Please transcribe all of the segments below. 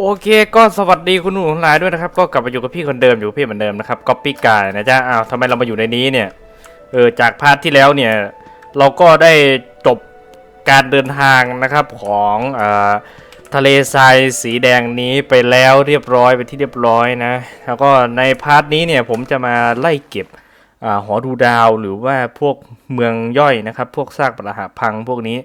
โอเคก็สวัสดีคุณหนูทั้งหลายด้วยนะครับ ก็กลับมาอยู่กับพี่คนเดิมอยู่กับพี่เหมือนเดิมนะครับก๊อปปี้กายนะจ๊ะอ้าวทำไมเรามาอยู่ในนี้เนี่ยเออจากพาร์ทที่แล้วเนี่ย เราก็ได้จบการเดินทางนะครับของอ่าทะเลทรายสีแดงนี้ไปแล้วเรียบร้อยไปที่เรียบร้อยนะ แล้วก็ในพาร์ทนี้เนี่ยผมจะมาไล่เก็บอหอดูดาวหรือว่าพวกเมืองย่อยนะครับ พวกซากปรักหักพังพวกนี้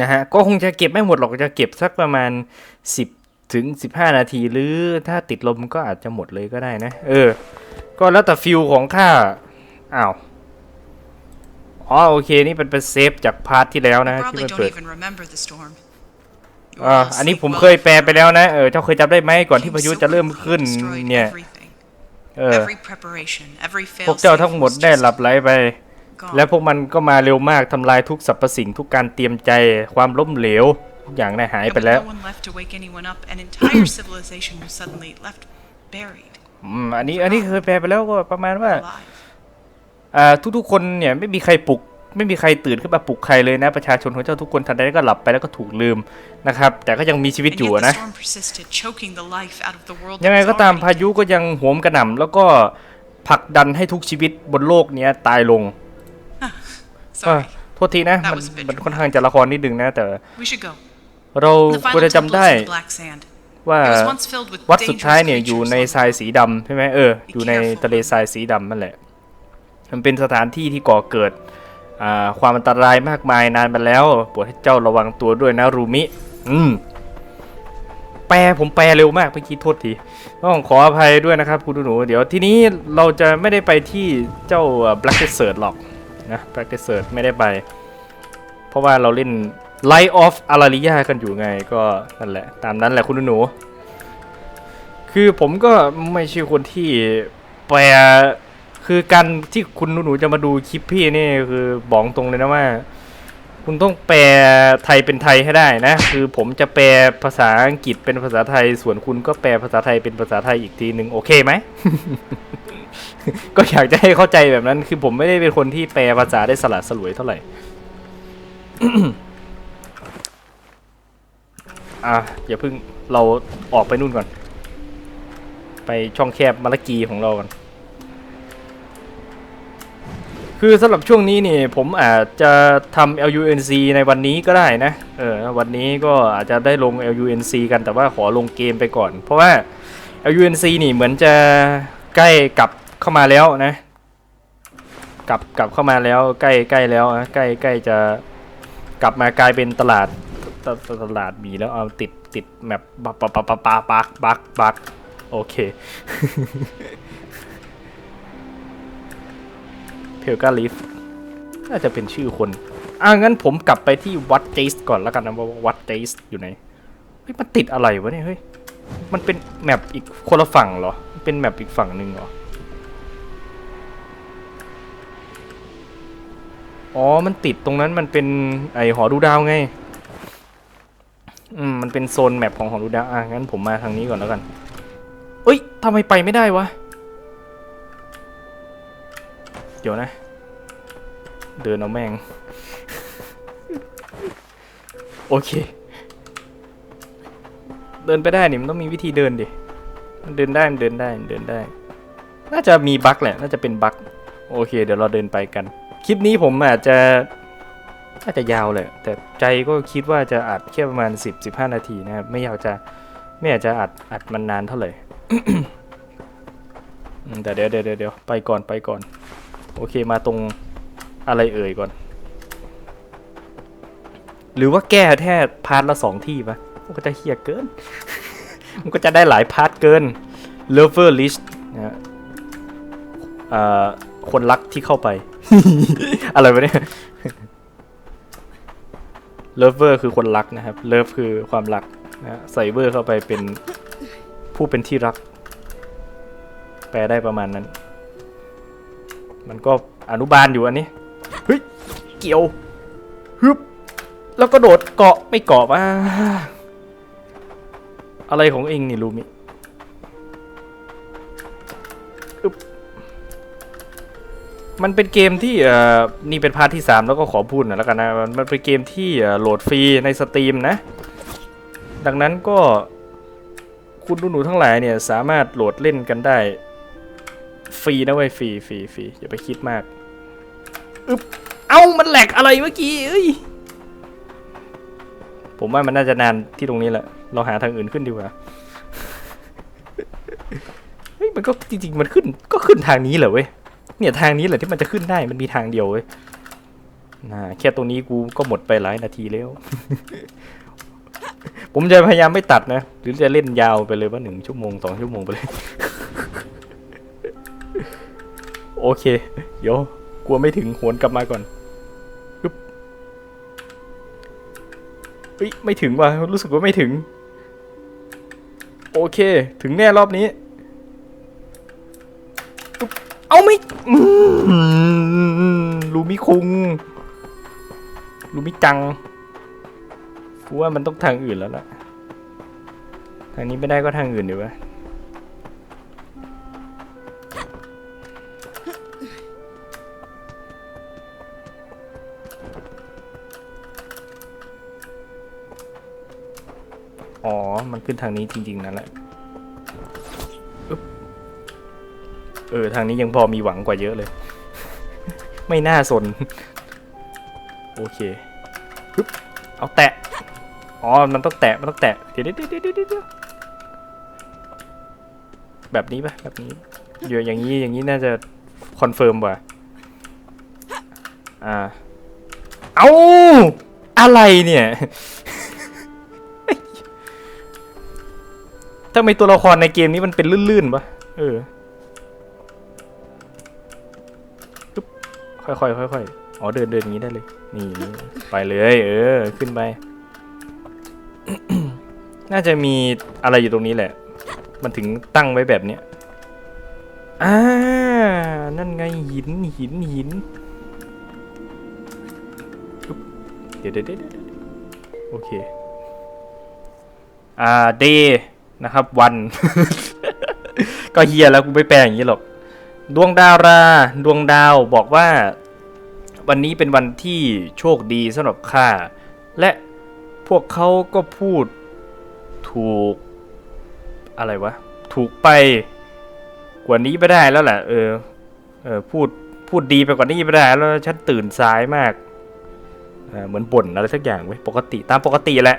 นะฮะก็คงจะเก็บไม่หมดหรอกจะเก็บสักประมาณ 10 ถึง 15 นาทีหรือถ้าติดลมก็อาจจะหมดเลยก็ได้นะ เออ ก็แล้วแต่ฟิลของข้าอ้าวอ๋อโอเค นี่เป็นเป็นเซฟจากพาร์ทที่แล้วนะที่ Probably มัน don't เปิด even remember the storm. You อ่า all อันนี้ sleep ผม well. เคยแปลไปแล้วนะเออเจ้าเคยจำได้ไหมก่อนที่ Came พายุ so จะเริ่ม quickly ขึ้น and destroyed เนี่ย everything. เออ Every preparation, every พวก fail เจ้าทั้งหมดได้หลับไหลไป gone. และพวกมันก็มาเร็วมากทำลายทุกสรรพสิ่งทุกการเตรียมใจความล้มเหลว ทุกอย่างได้หาย Yeah, ไป but แล้ว no one left to wake anyone up. An entire civilization was suddenly left buried, อืม อันนี้ อันนี้เคยแปลไปแล้วก็ประมาณว่า alive. อ่า ทุกๆ คนเนี่ยไม่มีใครปลุก ไม่มีใครตื่นขึ้นมาปลุกใครเลยนะ ประชาชนของเจ้าทุกคนทันใดนั้นก็หลับไปแล้วก็ถูกลืมนะครับ แต่ก็ยังมีชีวิต And อยู่ yet อะ the นะ storm persisted, choking the life out of the world. ยัง that ไง was ก็ตาม already พายุก็ยังโหมกระหน่ำแล้วก็ผลักดันให้ทุกชีวิตบนโลกเนี้ยตายลง dead. เอ้อ Sorry, โทษทีนะ That มัน was a bit มันค่อนข้างจะละครนิดนึงนะแต่ we should go. เรา The ควร final จะจำ temple ได้ is in the black sand. ว่า It was once filled with วัดสุดท้าย dangerous เนี่ยอยู่ creatures ใน long ทราย ago. สีดำใช่ไหมเอออยู่ใน careful ทะเลทรายสีดำนั่นแหละ มันเป็นสถานที่ที่ก่อเกิดอ่าความอันตรายมากมายนานมาแล้วโปรดให้เจ้าระวังตัวด้วยนะรูมิ อืม แปลผมแปลเร็วมากเมื่อกี้โทษทีต้องขออภัยด้วยนะครับ คุณหนู เดี๋ยวทีนี้เราจะไม่ได้ไปที่เจ้า Black Desert หรอกนะ Black Desert ไม่ได้ไป เพราะว่าเราเล่น Light of Araria กันอยู่ไงก็นั่นแหละ ตามนั้นแหละคุณหนู คือผมก็ไม่ใช่คนที่แปลคือการที่คุณหนูจะมาดูคลิปพี่นี่คือบอกตรงเลยนะว่า คุณต้องแปลไทยเป็นไทยให้ได้นะ คือผมจะแปลภาษาอังกฤษเป็นภาษาไทย ส่วนคุณก็แปลภาษาไทยเป็นภาษาไทยอีกทีหนึ่งโอเคไหมก็อยากจะให้เข้าใจแบบนั้น คือผมไม่ได้เป็นคนที่แปลภาษาได้สละสลวยเท่าไหร่ อะอย่าเพิ่งเราออกไปนู่นก่อน ไปช่องแคบมะละกีของเรากันคือสำหรับช่วงนี้นี่ผมอาจจะทำ LUNC ในวันนี้ก็ได้นะ เออ วันนี้ก็อาจจะได้ลง LUNC กันแต่ว่าขอลงเกมไปก่อน เพราะว่า LUNC นี่เหมือนจะใกล้กลับเข้ามาแล้วนะ กลับกลับเข้ามาแล้วใกล้ใกล้แล้วนะใกล้ใกล้จะกลับมากลายเป็นตลาด ตตตลาดมีแล้วเอาติดติดแมปบักบักบักบักบักบักบักบักโอเค เพลกาลิฟน่าจะเป็นชื่อคน อะงั้นผมกลับไปที่วัดเจสก่อนแล้วกันนะว่าวัดเจสอยู่ไหนเฮ้ยมันติดอะไรวะเนี่ยเฮ้ยมันเป็นแมปอีกคนละฝั่งเหรอ เป็นแมปอีกฝั่งหนึ่งเหรอ อ๋อ มันติดตรงนั้นมันเป็นไอหอดูดาวไง อืมมันเป็นโซนแมปของหอดูดาวอะงั้นผมมาทางนี้ก่อนแล้วกันเอ้ยทำไมไปไม่ได้วะ เดี๋ยวนะ เดินเอาแม่ง โอเค เดินไปได้นี่มันต้องมีวิธีเดินดิ มันเดินได้ มันเดินได้มันเดินได้ น่าจะมีบั๊กแหละ น่าจะเป็นบั๊กโอเค เดี๋ยวเราเดินไปกัน คลิปนี้ผมอาจจะ อาจจะยาวแหละแต่ใจก็คิดว่าจะอัดแค่ประมาณ 10-15 นาทีนะครับ ไม่อยากจะไม่อยากจะอัดอัดมันนานเท่าไหร่แต่เดี๋ยวเดี๋ยวเดี๋ยวไปก่อนไปก่อน โอเคมาตรงอะไรเอ่ยก่อน หรือว่าแก้แค่พาร์ทละสองที่ปะมันก็จะเฮียเกิน มันก็จะได้หลายพาร์ทเกิน lover list นะคนรักที่เข้าไป อะไรวะเนี่ย ลิฟเวอร์คือคนรักนะครับ เลิฟคือความรักนะฮะใส่เวอร์เข้าไปเป็นผู้เป็นที่รัก แปลได้ประมาณนั้น มันก็อนุบาลอยู่อันนี้ เฮ้ย เกี่ยวฮึบแล้วก็โดดเกาะไม่เกาะมาอะไรของเองนี่ลูมิ มันเป็นเกมที่เอ่อนี่เป็นพาร์ทที่ 3 แล้วก็ขอพูดหน่อยแล้วกันนะมันเป็นเกมที่โหลดฟรีในสตรีมนะ ดังนั้นก็คุณหนูๆทั้งหลายเนี่ยสามารถโหลดเล่นกันได้ ฟรีนะเว้ยฟรีฟรีฟรีอย่าไปคิดมากอึ๊บเอ้ามันแหลกอะไรเมื่อกี้เอ้ยผมว่ามันน่าจะนานที่ตรงนี้แหละ เราหาทางอื่นขึ้นดีกว่าเฮ้ยมันก็จริงๆมันขึ้นก็ขึ้นทางนี้เหรอเว้ย เนี่ยทางนี้แหละที่มันจะขึ้นได้มันมีทางเดียวเว้ยน่าแค่ตรงนี้กูก็หมดไปหลายนาทีแล้ว ผมจะพยายามไม่ตัดนะ หรือจะเล่นยาวไปเลยว่าหนึ่งชั่วโมงสองชั่วโมงไปเลย โอเค เดี๋ยวกลัวไม่ถึงหวนกลับมาก่อนปึ๊บเฮ้ยไม่ถึงว่ะรู้สึกว่าไม่ถึง โอเค ถึงแน่รอบนี้ เอาไม่ลูมิคุงลูมิจังกูว่ามันต้องทางอื่นแล้วล่ะ ทางนี้ไม่ได้ก็ทางอื่นดีวะอ๋อ มันขึ้นทางนี้จริง ๆ นั่นแหละ ออ ทางนี้ยังพอมีหวังกว่าเยอะเลย ไม่น่าสน โอเคอึ๊บเอาแตะ อ๋อ มันต้องแตะ มันต้องแตะ เดี๋ยวเดี๋ยวเดี๋ยวเดี๋ยวแบบนี้ปะแบบนี้เดี๋ยวอย่างนี้ อย่างนี้น่าจะคอนเฟิร์มว่ะอ่า เอาอะไรเนี่ยทำไมตัวละครในเกมนี้มันเป็นลื่นๆปะเออปึ๊บ ค่อยๆค่อยๆอ๋อเดินเดินอย่างนี้ได้เลย นี่ไปเลย เออ ขึ้นไป น่าจะมีอะไรอยู่ตรงนี้แหละ มันถึงตั้งไว้แบบเนี้ยอ่านั่นไงหินหินหินเดี๋ยวเดี๋ยวเดี๋ยวเดี๋ยวโอเค อ่าเดนะครับวัน ก็เฮียแล้วกูไม่แปลอย่างนี้หรอก ดวงดาราดวงดาวบอกว่า วันนี้เป็นวันที่โชคดีสำหรับข้าและพวกเขาก็พูดถูกอะไรวะ ถูกไปกว่านี้ไม่ได้แล้วแหละเออเออพูดพูดดีไปกว่านี้ไม่ได้แล้วฉันตื่นสายมากเออเหมือนบ่นอะไรสักอย่างเว้ปกติตามปกติแหละ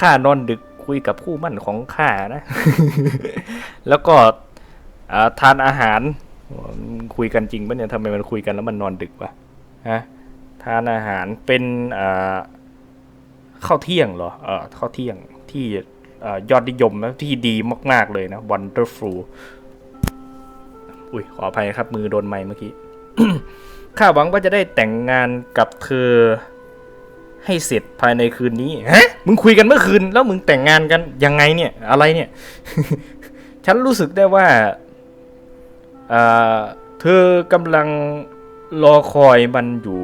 ข้านอนดึกคุยกับคู่มั่นของข้านะ แล้วก็ ทานอาหารคุยกันจริงปะเนี่ยทำไมมันคุยกันแล้วมันนอนดึกวะฮะทานอาหารเป็นข้าวเที่ยงเหรอเออข้าวเที่ยงที่อยอดนิยมนะที่ดีมาก ๆ เลยนะ wonderful อุ้ยขออภัยครับ มือโดนไม้เมื่อกี้ข้าหวังว่าจะได้แต่งงานกับเธอให้เสร็จภายในคืนนี้ฮะมึงคุยกันเมื่อคืน แล้วมึงแต่งงานกันยังไงเนี่ย อะไรเนี่ย ฉันรู้สึกได้ว่า เธอกำลังรอคอยมันอยู่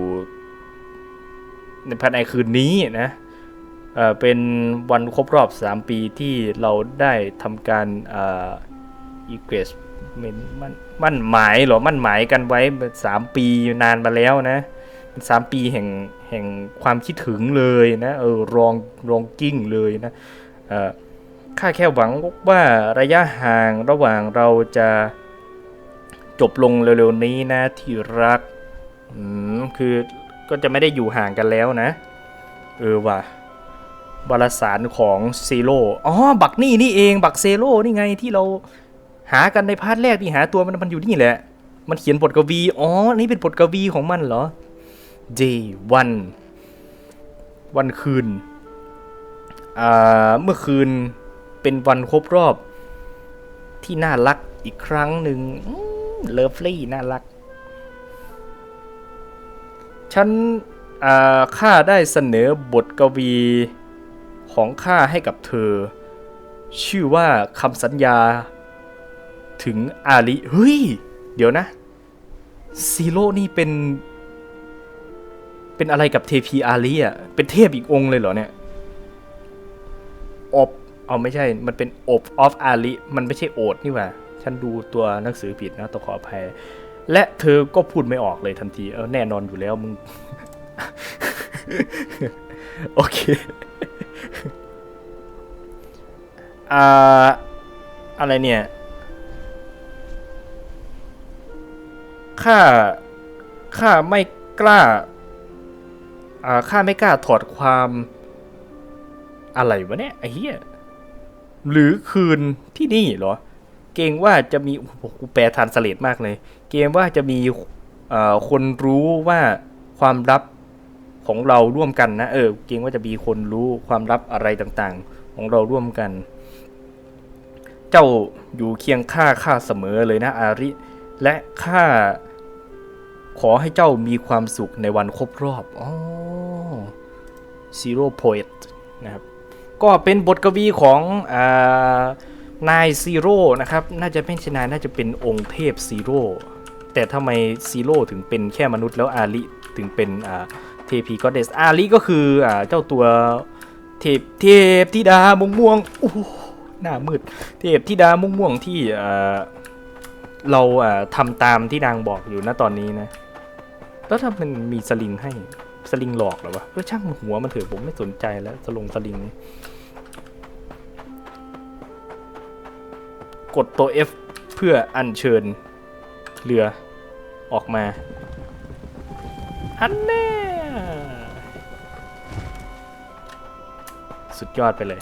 ในภายในคืนนี้นะเป็นวันครบรอบ 3 ปีที่เราได้ทำการอีเกสมันมั่นหมายหรอ มั่นหมายกันไว้สามปีนานมาแล้วนะสามปีแห่งแห่งความคิดถึงเลยนะเออรองรองกิ้งเลยนะข้าแค่หวังว่าระยะห่างระหว่างเราจะ จบลงเร็วๆนี้นะที่รัก อืม คือก็จะไม่ได้อยู่ห่างกันแล้วนะ เออว่ะวารสารของเซโร่อ๋อ บักนี่นี่เอง บักเซโร่นี่ไงที่เราหากันในพาร์ทแรกที่หาตัวมันมันอยู่นี่แหละ มันเขียนบทกวี อ๋อ นี่เป็นบทกวีของมันเหรอ day วัน วันคืน อ่า เมื่อคืนเป็นวันครบรอบที่น่ารักอีกครั้งหนึ่ง เลิฟลี่น่ารัก ฉันข้าได้เสนอบทกวีของข้าให้กับเธอ ชื่อว่าคำสัญญา ถึงอาลิเฮ้ย เดี๋ยวนะซีโร่นี่เป็น เป็นอะไรกับเทพีอาลีอะ เป็นเทพอีกองค์เลยเหรอเนี่ยอบเอาไม่ใช่ มันเป็นอบออฟอาลีมันไม่ใช่โอดนี่หว่า ฉันดูตัวหนังสือผิดนะต้องขออภัย และเธอก็พูดไม่ออกเลยทันที เออแน่นอนอยู่แล้วมึง โอเคอ่าอะไรเนี่ยข้าข้าไม่กล้าอ่าข้าไม่กล้าถอดความอะไรวะเนี่ยไอ้เหี้ยหรือคืนที่นี่เหรอ เกรงว่าจะมีอ้โหกูแปลทานสเลดมากเลย เกรงว่าจะมีเอ่อคนรู้ว่าความลับของเราร่วมกันนะเออเกรงว่าจะมีคนรู้ความลับอะไรต่างๆ ของเราร่วมกัน เจ้าอยู่เคียงข้าข้าเสมอเลยนะอาริ และข้าขอให้เจ้ามีความสุขในวันครบรอบอ๋อ Zero Poet นะครับก็เป็นบทกวีของอา นายซีโร่นะครับ น่าจะไม่ใช่นายน่าจะเป็นองค์เทพซีโร่แต่ทำไมซีโร่ถึงเป็นแค่มนุษย์แล้วอาริถึงเป็นเทพีก็เดสอาริก็คืออเจ้าตัวเทพเทพธิดาม่วงม่วงโอ้หน้ามืด เทพธิดาม่วงม่วงที่เราทำตามที่นางบอกอยู่ณตอนนี้นะ แล้วถ้ามันมีสลิงให้สลิงหลอกหรอวะเออช่างหัวมันเถอะผมไม่สนใจแล้วสลงสลิง กดตัว F เพื่ออัญเชิญเรือออกมา อันแน่ สุดยอดไปเลย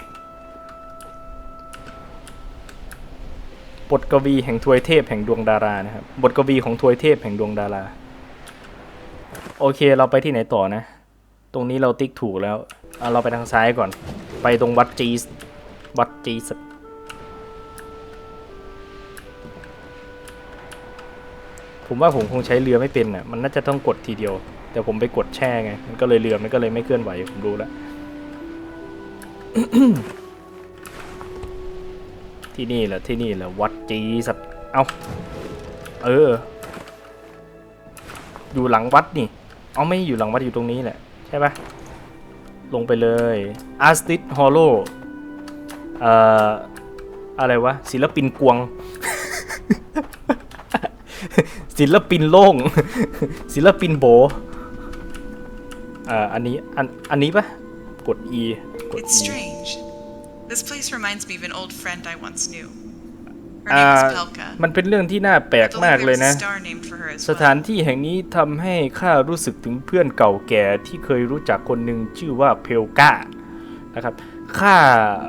บทกวีแห่งทวยเทพแห่งดวงดารานะครับ บทกวีของทวยเทพแห่งดวงดารา โอเคเราไปที่ไหนต่อนะ ตรงนี้เราติ๊กถูกแล้วเเราไปทางซ้ายก่อน ไปตรงวัดจีส วัดจีส ผมว่าผมคงใช้เรือไม่เป็นอะมันน่าจะต้องกดทีเดียว แต่ผมไปกดแช่ไงมันก็เลยเรือมันก็เลยไม่เคลื่อนไหวผมรู้แล้วที่นี่แหละที่นี่แหละวัดจีสัตเอาเออ อยู่หลังวัดนี่ เอาไม่อยู่หลังวัดอยู่ตรงนี้แหละ ใช่ปะลงไปเลยอาร์ติสฮอลโลเอ่ออะไรวะศิลปินกวง ศิลปินโล่ง ศิลปินโบอ่าอันนี้อันอันนี้ปะกด E กด It's E strange. This place reminds me of an old friend I once knew. Her อ่า name was Pelka. มันเป็นเรื่องที่น่าแปล I กมาก believe เลย there's นะ a star named for her as สถาน well. ที่แห่งนี้ทำให้ข้ารู้สึกถึงเพื่อนเก่าแก่ที่เคยรู้จักคนหนึ่งชื่อว่าเพลกานะครับข้า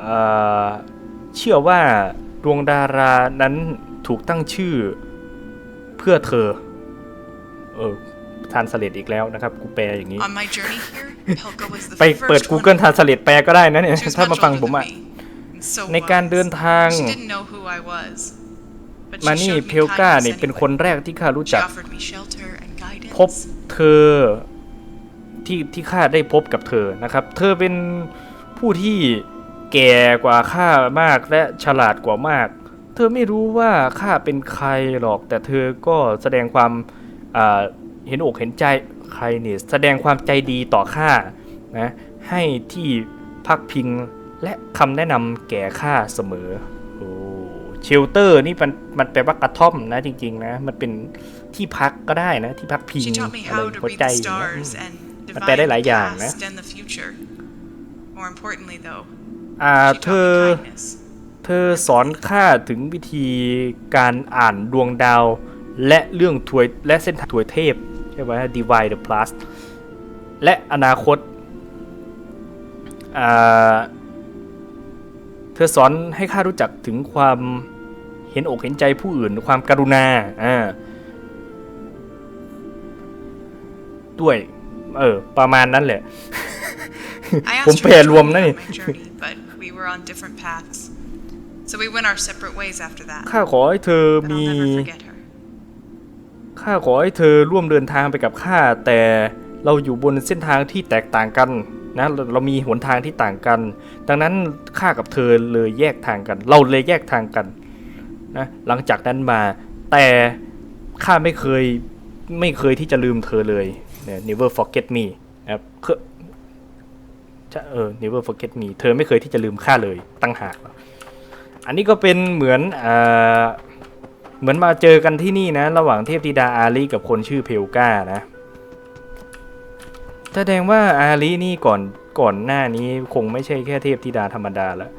เอ่อเชื่อว่าดวงดารานั้นถูกตั้งชื่อ เพื่อเธอ เออทานสเลดอีกแล้วนะครับ กูแปลอย่างนี้ On my journey here, Pelka was the ไปเปิด first one Google Translate แปลก็ได้นะเนี่ย She was ถ้า much มาฟัง older ผม than อะ me, and so ในการเดิน wise. ทาง She didn't know who I was. But มา she นี่ showed เพ me ลกา kindness เนี่ยเป็นคน anyway. แรกที่ข้ารู้ She จัก offered me shelter and พบ guidance. เธอที่ที่ข้าได้พบกับเธอนะครับ เธอเป็นผู้ที่แก่กว่าข้ามากและฉลาดกว่ามาก เธอไม่รู้ว่าข้าเป็นใครหรอก แต่เธอก็แสดงความอ่าเห็นอกเห็นใจใครเนี่ยแสดงความใจดีต่อข้านะให้ที่พักพิงและคำแนะนำแก่ข้าเสมอโอ้เชลเตอร์นี่มันมันแปลว่ากระท่อมนะจริง ๆ นะ มันเป็นที่พักก็ได้นะ ที่พักพิง She taught me อะไร how to หัว read ใจ the อย่างเงี้ย stars อืม and มันแปลได้ divine หลาย the อย่างนะ past and the future. More importantly, though, อ่า she เธ taught อ me kindness. เธอสอนข้าถึงวิธีการอ่านดวงดาว และเรื่องถวยและเส้นทางถวยเทพใช่ไหม Divide the Plus และอนาคตอ่าเธอสอนให้ข้ารู้จักถึงความเห็นอกเห็นใจผู้อื่นความกรุณาอ่าด้วย เออ ประมาณนั้นแหละ I ผม asked แป her ล to รวม join นะ me นี่ So we went our separate ways after that. ข้าขอให้เธอ But มี I'll never forget her. ข้าขอให้เธอร่วมเดินทางไปกับข้า แต่เราอยู่บนเส้นทางที่แตกต่างกันนะเราเรามีหนทางที่ต่างกัน ดังนั้นข้ากับเธอเลยแยกทางกัน เราเลยแยกทางกันนะหลังจากนั้นมาแต่ข้าไม่เคยไม่เคยที่จะลืมเธอเลยเนี่ย never forget me นะครับเคยจะเออ never forget me เธอไม่เคยที่จะลืมข้าเลยตั้งหาก อันนี้ก็เป็นเหมือนอ่าเหมือนมาเจอกันที่นี่นะ ระหว่างเทพธิดาอาลีกับคนชื่อเพลกานะ แสดงว่าอาลีนี่ก่อนก่อนหน้านี้คงไม่ใช่แค่เทพธิดาธรรมดาแล้ว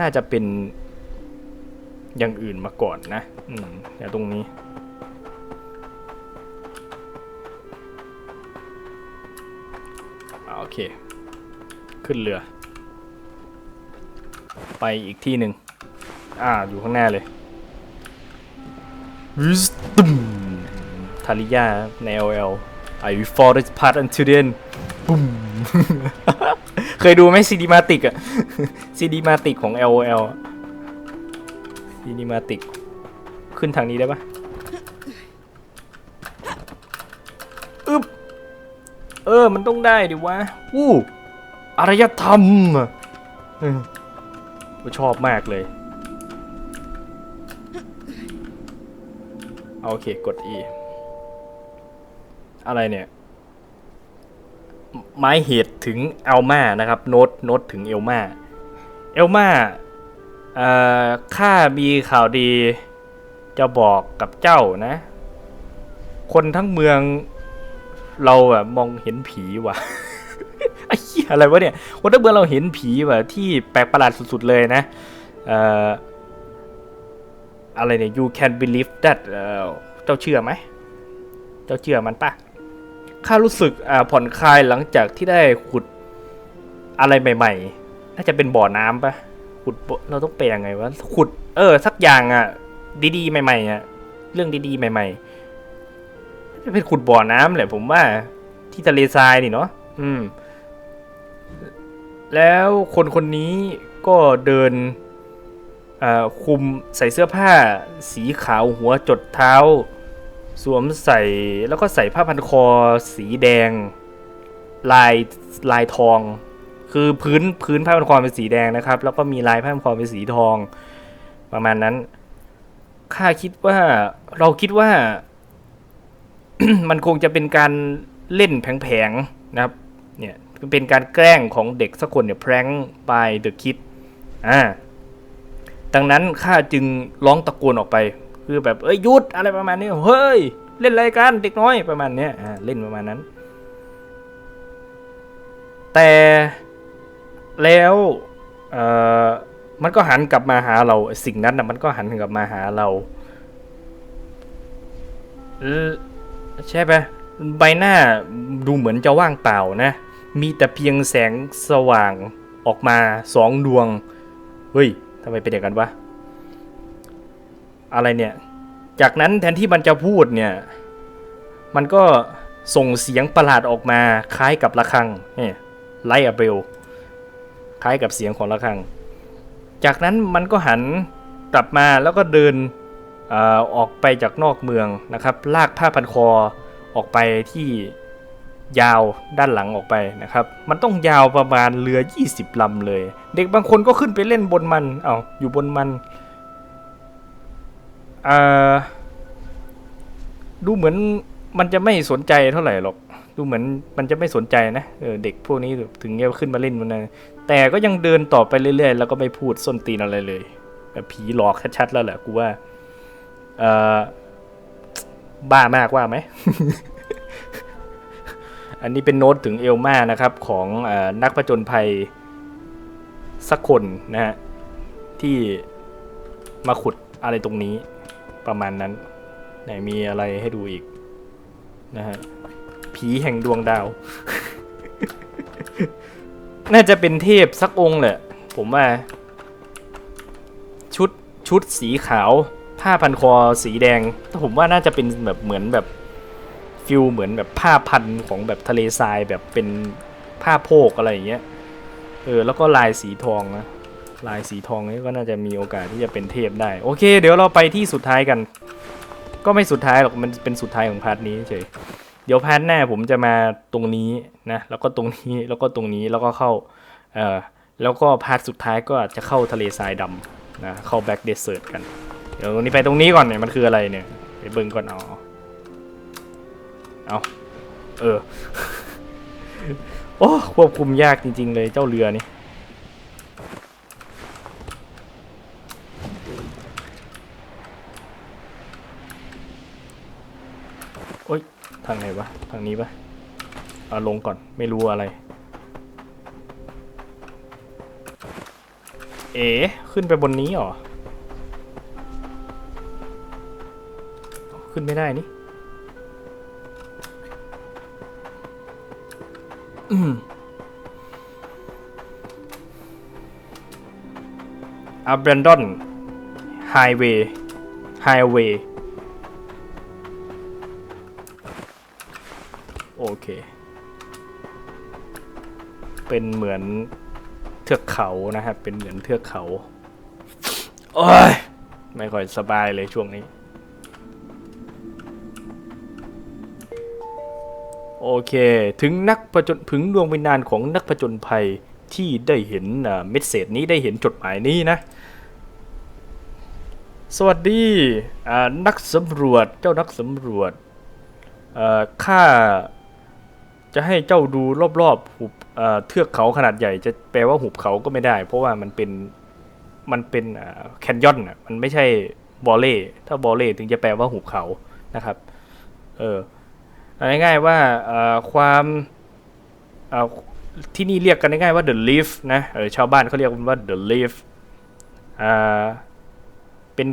น่าจะเป็นอย่างอื่นมาก่อนนะ อืมเดี๋ยตรงนี้ โอเค ขึ้นเรือ ไปอีกที่หนึ่ง อ่า อยู่ข้างหน้าเลยวิสตุมทาริยาใน LL I will follow this path until the end ปุ้มเคยดูไหมซีดีมาติกอะซีดีมาติกของ LOL ซีดีมาติก ขึ้นทางนี้ได้ปะอึ๊บเออ มันต้องได้ดิวะ อู้อารยธรรมอะเออกูชอบมากเลย โอเค กด E อะไรเนี่ย ไม้เหตุถึงเอลมานะครับ โน้ตโน้ตถึงเอลมาเอลมาข้ามีข่าวดีจะบอกกับเจ้านะ คนทั้งเมืองเราอะมองเห็นผีว่ะไอ้เหี้ยอะไรวะเนี่ยคนทั้งเมืองเราเห็นผีว่ะที่แปลกประหลาดสุดๆเลยนะ เอ่อ อะไรเนี่ย you can believe that เจ้าเชื่อไหม เจ้าเชื่อมันปะข้ารู้สึกผ่อนคลายหลังจากที่ได้ขุดอะไรใหม่ ๆ น่าจะเป็นบ่อน้ำปะขุดเราต้องแปลยังไงวะ ขุด เออ สักอย่างอะ ดีๆ ใหม่ๆอะ เรื่องดีๆ ใหม่ๆจะเป็นขุดบ่อน้ำแหละผมว่า ที่ทะเลทรายนี่เนาะ อืม แล้วคนคนนี้ก็เดิน คุมใส่เสื้อผ้า สีขาวหัวจดเท้า สวมใส่แล้วก็ใส่ผ้าพันคอ สีแดง ลายลายทอง คือพื้นพื้นผ้าพันคอเป็นสีแดงนะครับ แล้วก็มีลายผ้าพันคอเป็นสีทอง ประมาณนั้นข้าคิดว่าเราคิดว่า มันคงจะเป็นการเล่นแผงๆนะครับ เนี่ยเป็นการแกล้งของเด็กสักคนเนี่ยแพร้ง by the kid อ่า ดังนั้นข้าจึงร้องตะโกนออกไปคือแบบเอ้ยหยุดอะไรประมาณนี้เฮ้ยเล่นอะไรกันเด็กน้อยประมาณเนี้ยอ่าเล่นประมาณนั้น แต่แล้วเอ่อมันก็หันกลับมาหาเราสิ่งนั้นนะมันก็หันกลับมาหาเราใช่ปะใบหน้าดูเหมือนจะว่างเปล่านะ มีแต่เพียงแสงสว่างออกมาสองดวง เฮ้ย ทำไมเป็นอย่างนั้นวะ อะไรเนี่ย จากนั้นแทนที่มันจะพูดเนี่ย มันก็ส่งเสียงประหลาดออกมาคล้ายกับระฆังเนี่ยไลอะเบลคล้ายกับเสียงของระฆัง จากนั้นมันก็หันกลับมาแล้วก็เดินอออกไปจากนอกเมืองนะครับ ลากผ้าพันคอออกไปที่ ยาวด้านหลังออกไปนะครับ มันต้องยาวประมาณเรือ 20 ลำเลย เด็กบางคนก็ขึ้นไปเล่นบนมัน เอา้าอยู่บนมันอ่อดูเหมือนมันจะไม่สนใจเท่าไหร่หรอก ดูเหมือนมันจะไม่สนใจนะเเด็กพวกนี้ถึงจะขึ้นมาเล่นมันนะแต่ก็ยังเดินต่อไปเรื่อยๆ แล้วก็ไม่พูดส้นตีนอะไรเลยแบบผีหลอกชัดๆแล้วแหละกูว่าบ้ามากว่าไหม อันนี้เป็นโน้ตถึงเอลมานะครับของอนักผจญภัยสักคนนะฮะที่มาขุดอะไรตรงนี้ประมาณนั้น ไหนมีอะไรให้ดูอีกนะฮะผีแห่งดวงดาว น่าจะเป็นเทพสักองค์แหละ ผมว่า ชุดชุดสีขาว ผ้าพันคอสีแดงแต่ผมว่าน่าจะเป็นแบบเหมือนแบบ ฟิลเหมือนแบบผ้าพันของแบบทะเลทรายแบบเป็นผ้าโพกอะไรอย่างเงี้ยเออแล้วก็ลายสีทองนะลายสีทองนี่ก็น่าจะมีโอกาสที่จะเป็นเทพได้ โอเค เดี๋ยวเราไปที่สุดท้ายกัน ก็ไม่สุดท้ายหรอกมันเป็นสุดท้ายของพาร์ทนี้เฉยเดี๋ยวพาร์ทหน้าผมจะมาตรงนี้นะแล้วก็ตรงนี้แล้วก็ตรงนี้แล้วก็เข้าเอ่อแล้วก็พาร์ทสุดท้ายก็จจะเข้าทะเลทรายดำนะเข้าแบ็กเดสเซิร์ตกัน เดี๋ยวตรงนี้ไปตรงนี้ก่อนเนี่ยมันคืออะไรเนี่ยไปเบิ่งก่อนเอา เอาเออ โอ้ควบคุมยากจริง ๆ เลยเจ้าเรือนี่โอ๊ย ทางไหนวะ ทางนี้ปะเอาลงก่อนไม่รู้อะไร เอ๋ขึ้นไปบนนี้หรอ ขึ้นไม่ได้นี่ อืมอับ n นดอนไฮเวย์ไฮเวย์โอเค เป็นเหมือนเทือกเขานะครับ เป็นเหมือนเทือกเขา โอ้ย ไม่ค่อยสบายเลยช่วงนี้ โอเค ถึงนักประจนถึงดวงวิญญาณของนักประจนภัยที่ได้เห็นเม็ดเศษนี้ได้เห็นจดหมายนี้นะ สวัสดีนักสำรวจเจ้านักสำรวจข้าจะให้เจ้าดูรอบๆหุบเทือกเขาขนาดใหญ่จะแปลว่าหุบเขาก็ไม่ได้ เพราะว่ามันเป็นมันเป็นแคนยอนมันไม่ใช่บอลเล่ถ้าบอลเล่ถึงจะแปลว่าหุบเขานะครับ เออ เอาง่ายๆว่าความที่นี่เรียกกันง่ายๆว่า the leaf นะเออชาวบ้านเขาเรียกมันว่า the leaf เป็น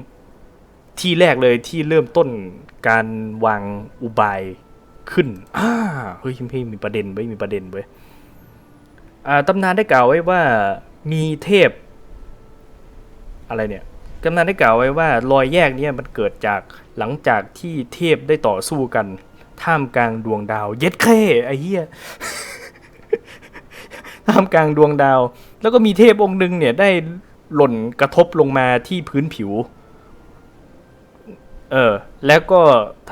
ที่แรกเลยที่เริ่มต้นการวางอุบายขึ้นอ่าเฮ้ยพี่มีประเด็นไว้ยมีประเด็นไว้ยตำนานได้กล่าวไว้ว่ามีเทพ อะไรเนี่ยตำนานได้กล่าวไว้ว่ารอยแยกนี้มันเกิดจากหลังจากที่เทพได้ต่อสู้กัน ท่ามกลางดวงดาว เย็ดเข้ไอ้เหี้ยท่ามกลางดวงดาว แล้วก็มีเทพองค์หนึ่งเนี่ยได้หล่นกระทบลงมาที่พื้นผิว เออ แล้วก็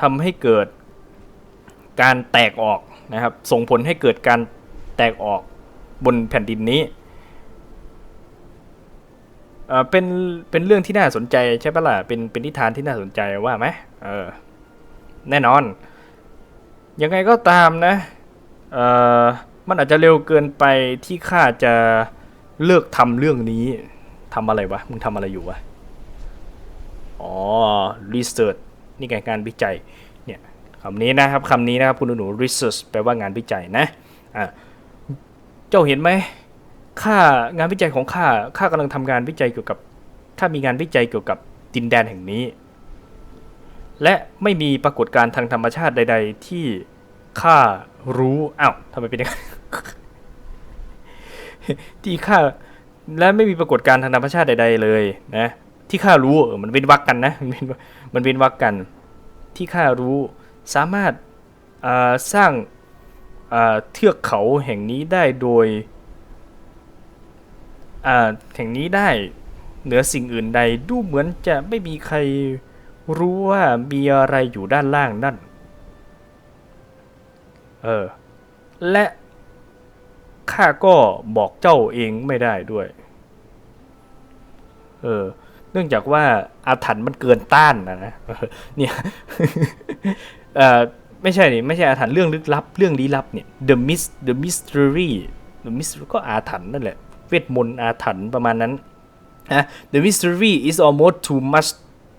ทำให้เกิดการแตกออกนะครับ ส่งผลให้เกิดการแตกออกบนแผ่นดินนี้เออเป็น เป็นเรื่องที่น่าสนใจใช่ปะล่ะ เป็น เป็นนิทานที่น่าสนใจว่าไหมเออ แน่นอน ยังไงก็ตามนะเอ่อมันอาจจะเร็วเกินไปที่ข้าจะเลิกทำเรื่องนี้ทำอะไรวะ มึงทำอะไรอยู่วะ อ๋อ research นี่ไงงานวิจัย เนี่ยคำนี้นะครับคำนี้นะครับ คุณหนู research แปลว่างานวิจัยนะ อะ เจ้าเห็นไหมข้างานวิจัยของข้า ข้ากำลังทำงานวิจัยเกี่ยวกับข้ามีงานวิจัยเกี่ยวกับดินแดนแห่งนี้ และไม่มีปรากฏการณ์ทางธรรมชาติใด ๆ ที่ ข้ารู้อ้าวทำไมเป็นอย่างนั้นที่ข้าและไม่มีปรากฏการณ์ทางธรรมชาติใดๆเลยนะ ที่ข้ารู้เออมันเป็นวักกันนะมันเป็นมันเป็นวักกัน ที่ข้ารู้สามารถสร้างเทือกเขาแห่งนี้ได้โดยแห่งนี้ได้เหนือสิ่งอื่นใดดูเหมือนจะไม่มีใครรู้ว่ามีอะไรอยู่ด้านล่างนั่น เออ และข้าก็บอกเจ้าเองไม่ได้ด้วย เออ เนื่องจากว่าอาถรรพ์มันเกินต้านนะนะเนี่ยเออไม่ใช่นี่ไม่ใช่อาถรรพ์เรื่องลึกลับ เรื่องลี้ลับเนี่ย the mist the mystery the mystery ก็อาถรรพ์นั่นแหละ เวทมนต์อาถรรพ์ประมาณนั้นนะ the mystery is almost too much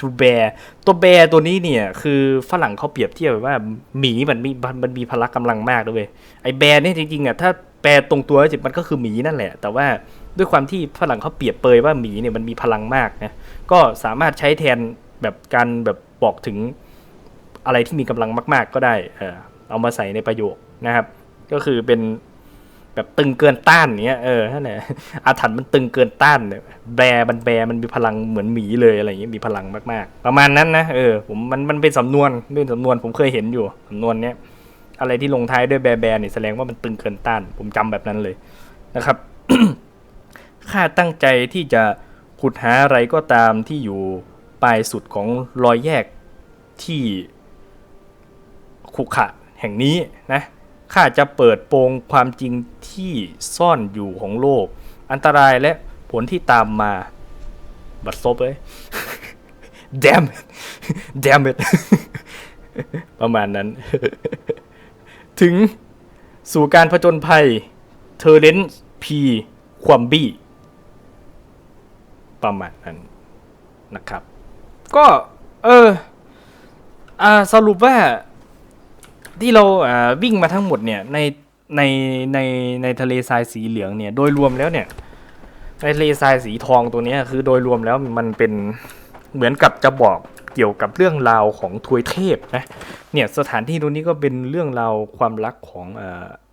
to bear ตัวแบร์ตัวนี้เนี่ยคือฝรั่งเขาเปรียบเทียบว้ว่าหมีมันมีมันมีพละกำลังมากด้วยเวยไอ้แบร์เนี่ยจริงๆอะถ้าแปลตรงตัวจริงมันก็คือหมีนั่นแหละ แต่ว่าด้วยความที่ฝรั่งเขาเปรียบเปยว่าหมีเนี่ยมันมีพลังมากนะก็สามารถใช้แทนแบบการแบบบอกถึงอะไรที่มีกำลังมาก ๆ ก็ได้เออเอามาใส่ในประโยคนะครับ ก็คือเป็น แบบตึงเกินต้านเนี้ยเออนั่นแหละอาถรรพ์มันตึงเกินต้านเนี่ยแบร์มันแบร์มันมีพลังเหมือนหมีเลยอะไรอย่างเงี้ยมีพลังมากๆ ประมาณนั้นนะเออผมมันมันเป็นสำนวนเป็นสำนวนผมเคยเห็นอยู่สำนวนเนี้ยอะไรที่ลงท้ายด้วยแบร์แบร์เนี่ยแสดงว่ามันตึงเกินต้าน ผมจำแบบนั้นเลยนะครับข้าตั้งใจที่จะขุดหาอะไรก็ตามที่อยู่ปลายสุดของรอยแยกที่ขุขะแห่งนี้นะ ข้าจะเปิดโปงความจริงที่ซ่อนอยู่ของโลก อันตรายและผลที่ตามมา บัดซบเลย damn it damn it ประมาณนั้น ถึงสู่การผจญภัยเทเลนส์พีควมบี้ ประมาณนั้นนะครับ ก็ เออ อ่า สรุปว่า ที่เราวิ่งมาทั้งหมดเนี่ยในในในในทะเลทรายสีเหลืองเนี่ยโดยรวมแล้วเนี่ยในทะเลทรายสีทองตัวนี้คือโดยรวมแล้วมันเป็นเหมือนกับจะบอกเกี่ยวกับเรื่องราวของทวยเทพนะเนี่ยสถานที่ตรงนี้ก็เป็นเรื่องราวความรักของ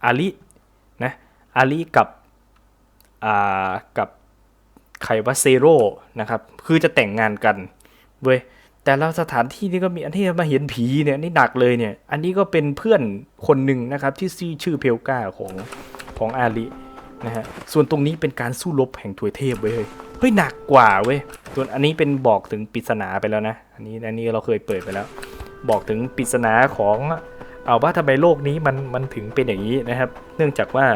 อาลินะอาลิกับอ่ากับไควาเซโร่นะครับ คือจะแต่งงานกันเว้ย แต่แล้วสถานที่นี้ก็มีอันที่มาเห็นผีเนี่ยนี่หนักเลยเนี่ย อันนี้ก็เป็นเพื่อนคนหนึ่งนะครับที่ชื่อชื่อเพลกาของของอาลินะฮะ ส่วนตรงนี้เป็นการสู้รบแห่งถวยเทพเว้ยเฮ้ย เฮ้ยหนักกว่าเว้ย ส่วนอันนี้เป็นบอกถึงปริศนาไปแล้วนะ อันนี้อันนี้เราเคยเปิดไปแล้ว บอกถึงปริศนาของเอาว่าทำไมโลกนี้มันมันถึงเป็นอย่างนี้นะครับ เนื่องจากว่า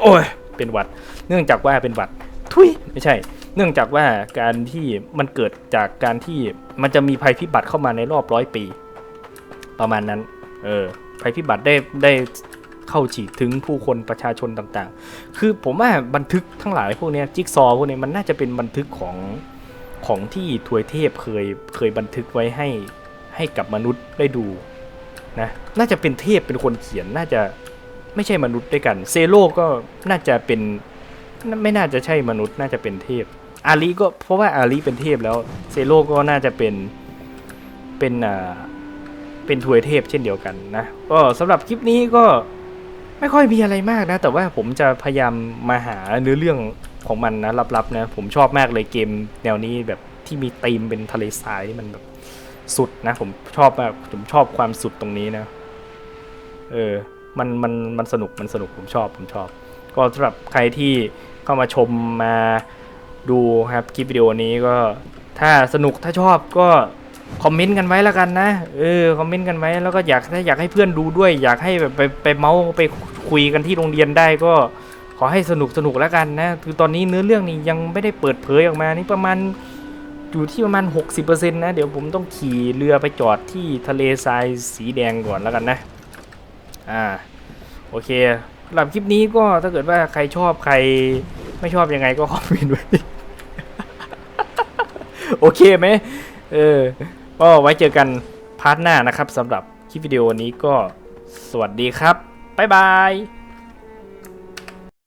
โอ้ยเป็นหวัด เนื่องจากว่าเป็นหวัด ทุยไม่ใช่ เนื่องจากว่าการที่มันเกิดจากการที่มันจะมีภัยพิบัติเข้ามาในรอบร้อยปี ประมาณนั้น เออ ภัยพิบัติได้ได้เข้าฉีดถึงผู้คนประชาชนต่างๆ คือผมว่าบันทึกทั้งหลายพวกนี้จิ๊กซอว์พวกนี้มันน่าจะเป็นบันทึกของของที่ทวยเทพเคยเคยบันทึกไว้ให้ให้กับมนุษย์ได้ดูนะน่าจะเป็นเทพเป็นคนเขียนน่าจะไม่ใช่มนุษย์ด้วยกัน เซโลก็น่าจะเป็นไม่น่าจะใช่มนุษย์น่าจะเป็นเทพ อาลีก็เพราะว่าอาลีเป็นเทพแล้วเซโลก็น่าจะเป็นเป็นอ่าเป็นทวยเทพเช่นเดียวกันนะก็สำหรับคลิปนี้ก็ไม่ค่อยมีอะไรมากนะ แต่ว่าผมจะพยายามมาหาเนื้อเรื่องของมันนะลับๆนะ ผมชอบมากเลยเกมแนวนี้แบบที่มีธีมเป็นทะเลทรายที่มันแบบสุดนะ ผมชอบมากผมชอบความสุดตรงนี้นะ เออ มันมันมันสนุกมันสนุกผมชอบผมชอบ ก็สำหรับใครที่เข้ามาชมมา ดูครับคลิปวิดีโอนี้ก็ถ้าสนุกถ้าชอบก็คอมเมนต์กันไว้แล้วกันนะเออคอมเมนต์กันไว้แล้วก็อยากถ้าอยากให้เพื่อนดูด้วย อยากให้แบบไปไปเมาส์ไปคุยกันที่โรงเรียนได้ก็ขอให้สนุกสนุกแล้วกันนะคือตอนนี้เนื้อเรื่องนี้ยังไม่ได้เปิดเผยออกมานี่ประมาณอยู่ที่ประมาณ 60%นะ เดี๋ยวผมต้องขี่เรือไปจอดที่ทะเลทรายสีแดงก่อนแล้วกันนะ อ่า โอเคสำหรับคลิปนี้ก็ถ้าเกิดว่าใครชอบใครไม่ชอบยังไงก็คอมเมนต์ไว้ โอเคไหมเออก็ไว้เจอกันพาร์ทหน้านะครับสำหรับคลิปวิดีโอนี้ก็สวัสดีครับ บ๊ายบาย